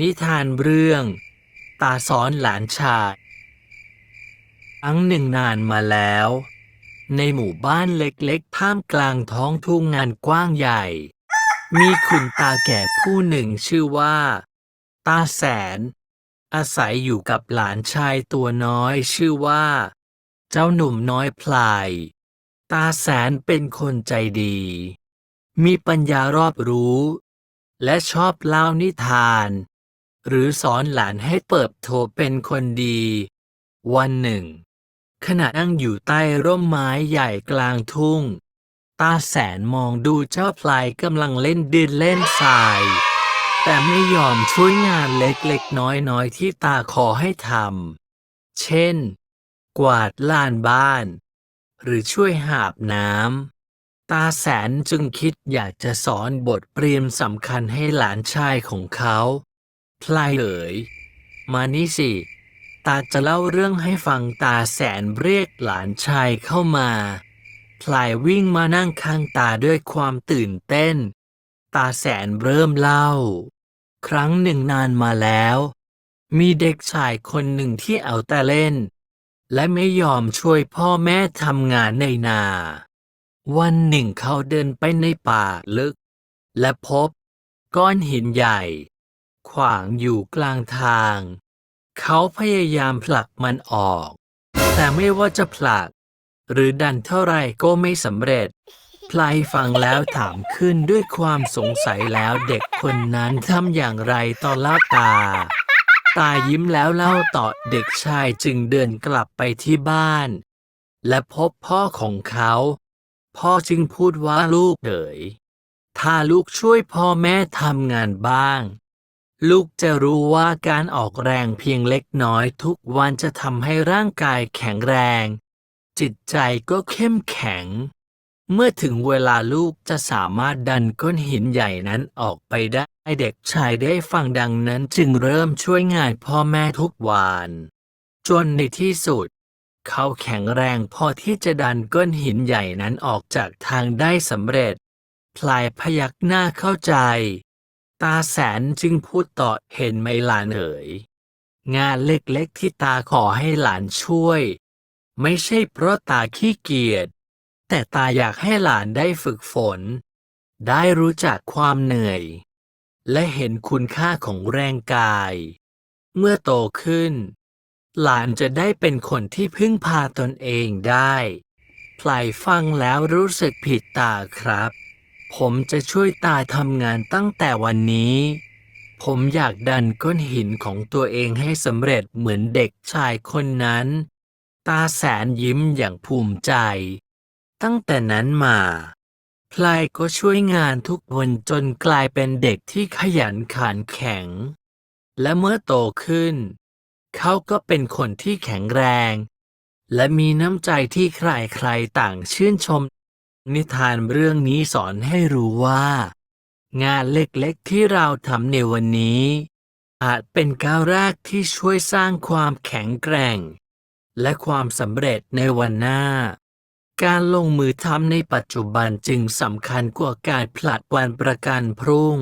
นิทานเรื่อง ตาสอนหลานชายครั้งหนึ่งนานมาแล้ว ในหมู่บ้านเล็กๆ ท่ามกลางท้องทุ่งงานกว้างใหญ่ มีคุณตาแก่ผู้หนึ่งชื่อว่า ตาแสน อาศัยอยู่กับหลานชายตัวน้อยชื่อว่า เจ้าหนุ่มน้อยพลาย ตาแสนเป็นคนใจดี มีปัญญารอบรู้และชอบเล่านิทาน หรือสอนหลานให้เปิบโตเป็นคนดี วันหนึ่ง ขณะนั่งอยู่ใต้ร่มไม้ใหญ่กลางทุ่ง ตาแสนมองดูเจ้าพลายกำลังเล่นดินเล่นทราย แต่ไม่ยอมช่วยงานเล็กๆน้อยๆที่ตาขอให้ทำ เช่น กวาดลานบ้าน หรือช่วยหาบน้ำตาแสนจึงคิดอยากจะสอนบทเรียนสำคัญให้หลานชายของเขา พลายเอ๋ย มานี่สิ ตาจะเล่าเรื่องให้ฟังตาแสนเรียกหลานชายเข้ามา พลายวิ่งมานั่งข้างตาด้วยความตื่นเต้น ตาแสนเริ่มเล่า ครั้งหนึ่งนานมาแล้ว มีเด็กชายคนหนึ่งที่เอาแต่เล่น และไม่ยอมช่วยพ่อแม่ทำงานในนา วันหนึ่งเขาเดินไปในป่าลึก และพบก้อนหินใหญ่ ขวางอยู่กลางทาง เขาพยายามผลักมันออก แต่ไม่ว่าจะผลัก หรือดันเท่าไรก็ไม่สำเร็จพลายฟังแล้วถามขึ้นด้วยความสงสัยแล้วเด็กคนนั้นทำอย่างไรต่อล่าตา ตายิ้มแล้วเล่าต่อเด็กชายจึงเดินกลับไปที่บ้าน และพบพ่อของเขา พ่อจึงพูดว่าลูกเอ๋ยถ้าลูกช่วยพ่อแม่ทำงานบ้าง ลูกจะรู้ว่าการออกแรงเพียงเล็กน้อยทุกวันจะทำให้ร่างกายแข็งแรง จิตใจก็เข้มแข็ง เมื่อถึงเวลาลูกจะสามารถดันก้อนหินใหญ่นั้นออกไปได้เด็กชายได้ฟังดังนั้นจึงเริ่มช่วยงานพ่อแม่ทุกวันจนในที่สุด เขาแข็งแรงพอที่จะดันก้อนหินใหญ่นั้นออกจากทางได้สำเร็จ พลายพยักหน้าเข้าใจ ตาแสนจึงพูดต่อเห็นไหมหลานเอ๋ยงานเล็กๆที่ตาขอให้หลานช่วย ไม่ใช่เพราะตาขี้เกียจแต่ตาอยากให้หลานได้ฝึกฝน ได้รู้จักความเหนื่อย และเห็นคุณค่าของแรงกาย เมื่อโตขึ้น หลานจะได้เป็นคนที่พึ่งพาตนเองได้พลายฟังแล้วรู้สึกผิดตาครับ ผมจะช่วยตาทำงานตั้งแต่วันนี้ ผมอยากดันก้อนหินของตัวเองให้สำเร็จเหมือนเด็กชายคนนั้น ตาแสนยิ้มอย่างภูมิใจ ตั้งแต่นั้นมาพลายก็ช่วยงานทุกวันจนกลายเป็นเด็กที่ขยันขันแข็ง และเมื่อโตขึ้น เขาก็เป็นคนที่แข็งแรง และมีน้ำใจที่ใครๆต่างชื่นชม นิทานเรื่องนี้สอนให้รู้ว่า งานเล็กๆที่เราทำในวันนี้ อาจเป็นก้าวแรกที่ช่วยสร้างความแข็งแกร่ง และความสำเร็จในวันหน้า การลงมือทำในปัจจุบันจึงสำคัญกว่าการผลัดวันประกันพรุ่ง